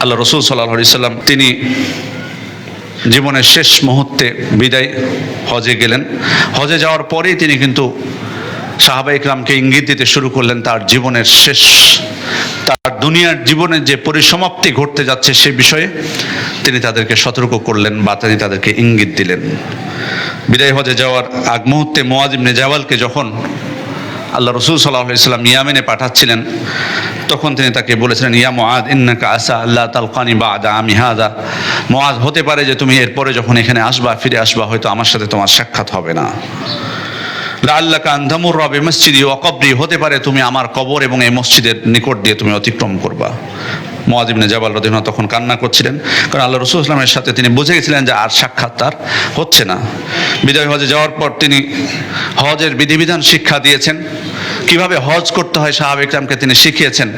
আল্লাহ রসুল সাল্লাহ সাল্লাম তিনি জীবনের শেষ মুহূর্তে বিদায় হজে গেলেন। হজে যাওয়ার পরেই তিনি কিন্তু সাহাবা ইকরামকে ইঙ্গিত দিতে শুরু করলেন তার জীবনের শেষ, তার দুনিয়ার জীবনের যে পরিসমাপ্তি ঘটতে যাচ্ছে সে বিষয়ে তিনি তাদেরকে সতর্ক করলেন বা তিনি তাদেরকে ইঙ্গিত দিলেন। বিদায় হজে যাওয়ার আগ মুহূর্তে মোয়াজিম নেজাওয়ালকে যখন আল্লাহ রসুল সাল্লাহ সাল্লাম ইয়ামেনে পাঠাচ্ছিলেন তখন তিনি তাকে বলেছিলেন, ইয়া মোয়াদ ইন্নাকা আসা আল্লাহ তালকানি বা আদা আমি হাদা। মোয়াজ হতে পারে যে তুমি এরপরে যখন এখানে আসবা, ফিরে আসবা, হয়তো আমার সাথে তোমার সাক্ষাৎ হবে না। আল্লাহ কান্ধামুর রবে মসজিদি অকবরি হতে পারে তুমি আমার কবর এবং এই মসজিদের নিকট দিয়ে তুমি অতিক্রম করবা। মোয়াজিবনে জাবাল রদিনা তখন কান্না করছিলেন, কারণ আল্লাহ রসুল ইসলামের সাথে তিনি বুঝে গেছিলেন যে আর সাক্ষাৎ তার হচ্ছে না। বিদায় হজে যাওয়ার পর তিনি হজের বিধিবিধান শিক্ষা দিয়েছেন। কীভাবে হজ করতে হয় সাহাব ইকরামকে তিনি শিখিয়েছেন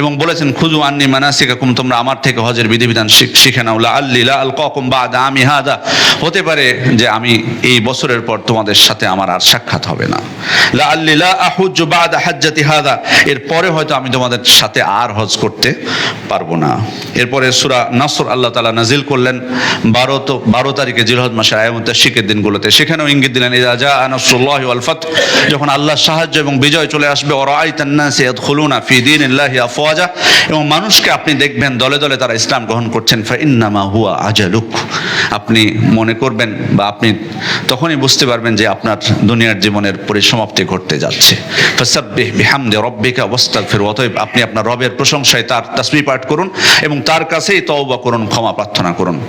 এবং বলেছেন খুজু আন্নি মানাসিকাকুম, তোমরা আমার থেকে হজের বিধিবিধান শিখে নাও। লা আল্লিলা আল ককুম বা আমি হাদা। হতে পারে যে আমি এই বছরের পর তোমাদের সাথে আমার আর সাক্ষাৎ হবে না। লা আল্লিলা আহুজ বাদ হাজ্জাতি হাদা। এরপরে হয়তো আমি তোমাদের সাথে আর হজ করতে পারব না। এরপরে সুরা নাসর আল্লাহ তালা নাজিল করলেন, বারো তো, বারো তারিখে জিলহজ মাসের আয়ামুদ্দা শিখের দিনগুলোতে। সেখানেও ইঙ্গিত দিলেন, ইদা জা আনাসুল্লাহ ওয়াল ফাত যখন আল্লাহ সাহায্য এবং বিজয় চলে আসবে এবং মানুষকে আপনি দেখবেন, দলে দলে তারা ইসলাম গ্রহণ করছেন আপনি মনে করবেন বা আপনি তখনই বুঝতে পারবেন যে আপনার দুনিয়ার জীবনের পরিসমাপ্তি ঘটতে যাচ্ছে। অতএব আপনি আপনার রবের প্রশংসায় তার তাসবিহ পাঠ করুন এবং তার কাছেই তওবা করুন, ক্ষমা প্রার্থনা করুন।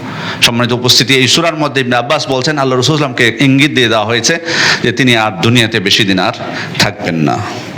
সম্মানিত উপস্থিতি, এই সুরার মধ্যে ইবনে আব্বাস বলছেন, আল্লাহ রাসূলুল্লাহকে ইঙ্গিত দিয়ে দেওয়া হয়েছে যে তিনি আর দুনিয়াতে বেশি দিন আর থাকবেন না। Amen.